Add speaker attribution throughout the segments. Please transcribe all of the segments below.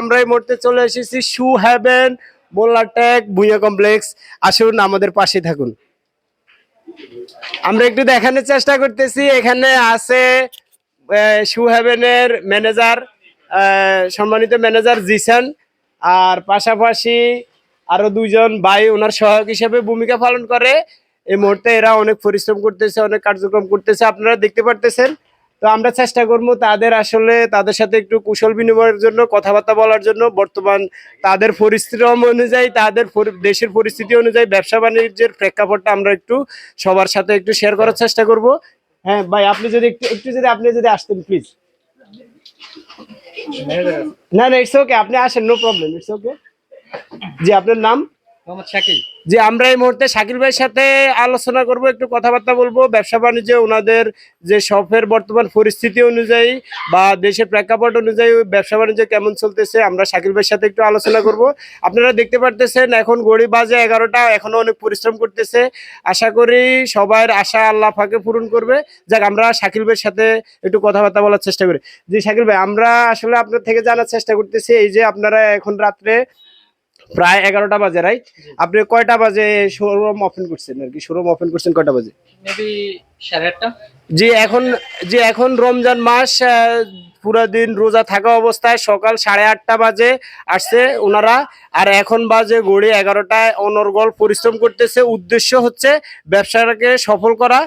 Speaker 1: আমরা এই মুহূর্তে চলে এসেছি Shoe Haven tag, Bhuiya complex. আসুন আমাদের পাশে থাকুন। আমরা একটু দেখানোর চেষ্টা করতেছি, এখানে আছে শু হ্যাভেনের ম্যানেজার সম্মানিত ম্যানেজার জিসান, আর পাশাপাশি আরও দুইজন ভাই ওনার সহায়ক হিসেবে ভূমিকা পালন করে। এই মুহূর্তে এরা অনেক পরিশ্রম করতেছে, অনেক কার্যক্রম করতেছে, আপনারা দেখতে পারতেছেন। তো আমরা চেষ্টা করব তাদের আসলে তাদের সাথে একটু কুশল বিনিময়ের জন্য কথাবার্তা বলার জন্য। বর্তমান তাদের পরিশ্রম অনুযায়ী তাদের দেশের পরিস্থিতি অনুযায়ী ব্যবসা বাণিজ্যের প্রেক্ষাপটটা আমরা একটু সবার সাথে একটু শেয়ার করার চেষ্টা করব। হ্যাঁ ভাই আপনি যদি একটু একটু যদি আপনি যদি আসতেন প্লিজ না না ইটস ওকে আপনি আসেন নো প্রবলেম ইটস ওকে জি আপনার নাম? আমরা শাকিল সাথে একটু আলোচনা করব। আপনারা দেখতে পারতেছেন, এখন গড়ি বাজে এগারোটা, এখনও অনেক পরিশ্রম করতেছে। আশা করি সবার আশা আল্লাহ ফাঁকে পূরণ করবে। যাক, আমরা শাকিল ভাইয়ের সাথে একটু কথাবার্তা বলার চেষ্টা করি। জি, শাকিল ভাই, আমরা আসলে আপনার থেকে জানার চেষ্টা করতেছি, এই যে আপনারা এখন রাত্রে প্রায় এগারোটা বাজে রাইট আপনি কয়টা বাজে শোরুম ওপেন করছেন? আর কি শোরুম ওপেন করছেন কয়টা বাজে? যে এখন যে এখন রমজান মাস পুরা দিন রোজা থাকা অবস্থায় সকাল সাড়ে আটটা বাজে আসছে ওনারা। আর এখন বাজে ঘড়ি এগারোটায় অনর্গল পরিশ্রম করতেছে। উদ্দেশ্য হচ্ছে ব্যবসাটাকে সফল করা।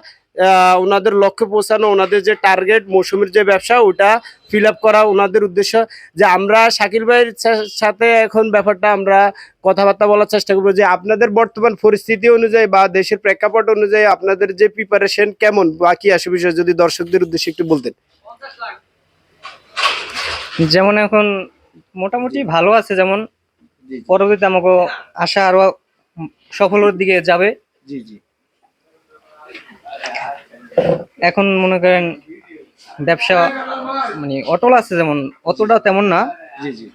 Speaker 1: ওনাদের লক্ষ্যে পৌঁছানো ওনাদের যে টার্গেট মৌসুমের যে ব্যবসা ওটা ফিল আপ করা ওনাদের উদ্দেশ্য। যে আমরা শাকিল ভাইয়ের সা- সাথে এখন ব্যাপারটা আমরা কথাবার্তা বলার চেষ্টা করব যে আপনাদের বর্তমান পরিস্থিতি অনুযায়ী বা দেশের প্রেক্ষাপট অনুযায়ী আপনাদের যে প্রিপারেশন কেমন? বাকি আসে বিষয় যদি দর্শকদের উদ্দেশ্যে একটু বলতেন।
Speaker 2: যেমন এখন মোটামুটি ভালো আছে যেমন পরবর্তীতে আমাকে আশা আরও সফলের দিকে যাবে।
Speaker 1: জি জি।
Speaker 2: এখন মনে করেন ব্যবসা মানে অটল আছে যেমন অতটা তেমন না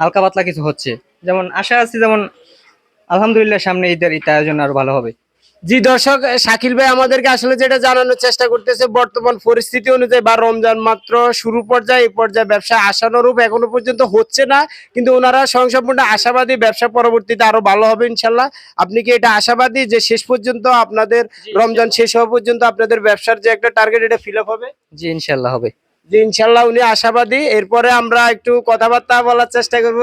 Speaker 2: হালকা পাতলা কিছু হচ্ছে। যেমন আশা আছে যেমন আলহামদুলিল্লাহ সামনে ঈদের ঈদ আয়োজন আরও ভালো হবে।
Speaker 1: জি দর্শক শাকিল ভাই আমাদেরকে আসলে যেটা জানানোর চেষ্টা করতেছে বর্তমান পরিস্থিতি অনুযায়ী বা রমজান মাত্র শুরু পর্যায়ে এই পর্যায়ে ব্যবসা আশানুরূপ এখনও পর্যন্ত হচ্ছে না। কিন্তু ওনারা সংসম্পূর্ণ আশাবাদী ব্যবসা পরবর্তীতে আরও ভালো হবে ইনশাল্লাহ। আপনি কি এটা আশাবাদী যে শেষ পর্যন্ত আপনাদের রমজান শেষ হওয়া পর্যন্ত আপনাদের ব্যবসার যে একটা টার্গেট এটা ফিল আপ হবে?
Speaker 2: জি ইনশাল্লাহ হবে।
Speaker 1: যে ইনশাল্লাহ উনি আশাবাদী। এরপরে আমরা একটু কথাবার্তা বলার চেষ্টা করব।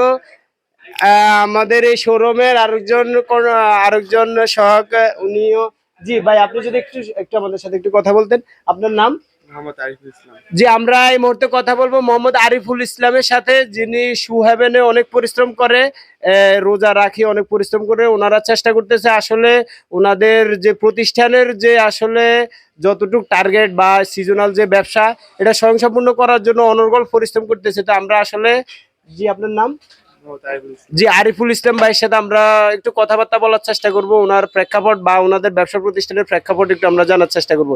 Speaker 1: আমাদের এই শোরুমের আরেকজন কোন- আরেকজন সহক উনিও জি ভাই আপনি যদি একটু একটু আমাদের সাথে একটু কথা বলতেন আপনার নাম? জি আমরা এই মুহূর্তে কথা বলব মোহাম্মদ আরিফুল ইসলামের সাথে যিনি সুহেভেনে অনেক পরিশ্রম করে রোজা রাখি অনেক পরিশ্রম করে ওনারা চেষ্টা করতেছে আসলে ওনাদের যে প্রতিষ্ঠানের যে আসলে যতটুকু টার্গেট বা সিজনাল যে ব্যবসা এটা স্বয়ংসম্পূর্ণ করার জন্য অনর্গল পরিশ্রম করতেছে। তো আমরা আসলে জি আপনার নাম? জি, আরিফুল ইসলাম ভাইয়ের সাথে আমরা একটু কথাবার্তা বলার চেষ্টা করব। ওনার প্রেক্ষাপট বা ওনাদের ব্যবসা প্রতিষ্ঠানের প্রেক্ষাপট একটু আমরা জানার চেষ্টা করব।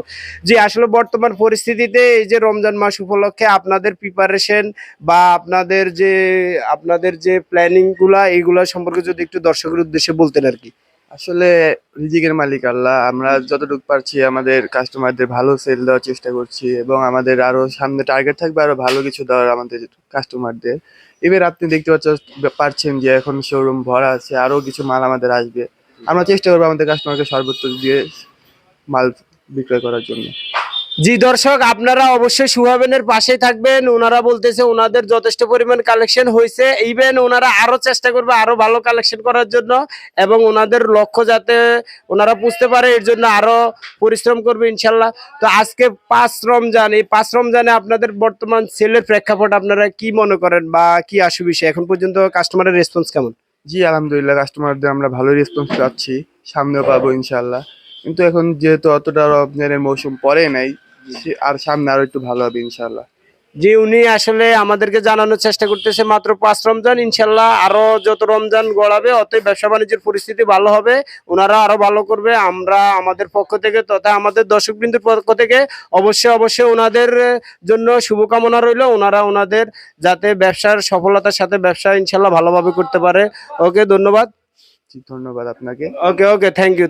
Speaker 1: জি, আসলে বর্তমান পরিস্থিতিতে এই যে রমজান মাস উপলক্ষে আপনাদের প্রিপারেশন বা আপনাদের যে আপনাদের যে প্ল্যানিংগুলা এইগুলা সম্পর্কে যদি একটু দর্শকের উদ্দেশ্যে বলতেন আর কি।
Speaker 3: আসলে রিজিকের মালিক আল্লাহ। আমরা যতটুকু পারছি আমাদের কাস্টমারদের ভালো সেল দেওয়ার চেষ্টা করছি এবং আমাদের আরও সামনে টার্গেট থাকবে আরও ভালো কিছু দেওয়ার আমাদের কাস্টমারদের এবার আপনি দেখতে পাচ্ছেন পারছেন যে এখন শোরুম ভরা আছে আরও কিছু মাল আমাদের আসবে। আমরা চেষ্টা করব আমাদের কাস্টমারকে সর্বোচ্চ দিয়ে মাল বিক্রয় করার জন্য।
Speaker 1: জি, দর্শক, আপনারা অবশ্যই সুহাবেনের পাশে থাকবেন। ওনারা বলতেছে ওনাদের যথেষ্ট পরিমাণ কালেকশন হয়েছে। ইভেন ওনারা আরও চেষ্টা করবে আরও ভালো কালেকশন করার জন্য এবং ওনাদের লক্ষ্য যাতে ওনারা বুঝতে পারে, এর জন্য আরও পরিশ্রম করবে ইনশাল্লাহ। তো আজকে পাঁচ রমজান, এই পাঁচ রমজানে আপনাদের বর্তমান সেলের প্রেক্ষাপট আপনারা কি মনে করেন বা কি আসু বিষয় এখন পর্যন্ত কাস্টমারের রেসপন্স কেমন?
Speaker 3: জি, আলহামদুলিল্লাহ কাস্টমারদের আমরা ভালো রেসপন্স পাচ্ছি সামনেও পাবো ইনশাল্লাহ। কিন্তু এখন যেহেতু অতটা রমজানের মৌসুম পরে নাই আর সামনে আরও একটু ভালো হবে ইনশাল্লাহ
Speaker 1: যে উনি আসলে আমাদেরকে জানানোর চেষ্টা করতেছে মাত্র পাঁচ রমজান ইনশাল্লাহ আরও যত রমজান গড়াবে অতই ব্যবসা বাণিজ্যের পরিস্থিতি ভালো হবে ওনারা আরও ভালো করবে আমরা আমাদের পক্ষ থেকে তথা আমাদের দর্শকবৃন্দের পক্ষ থেকে অবশ্যই অবশ্যই ওনাদের জন্য শুভকামনা রইল ওনারা ওনাদের যাতে ব্যবসার সফলতার সাথে ব্যবসা ইনশাল্লাহ ভালোভাবে করতে পারে। ওকে ধন্যবাদ।
Speaker 3: ধন্যবাদ আপনাকে।
Speaker 1: Okay okay thank you.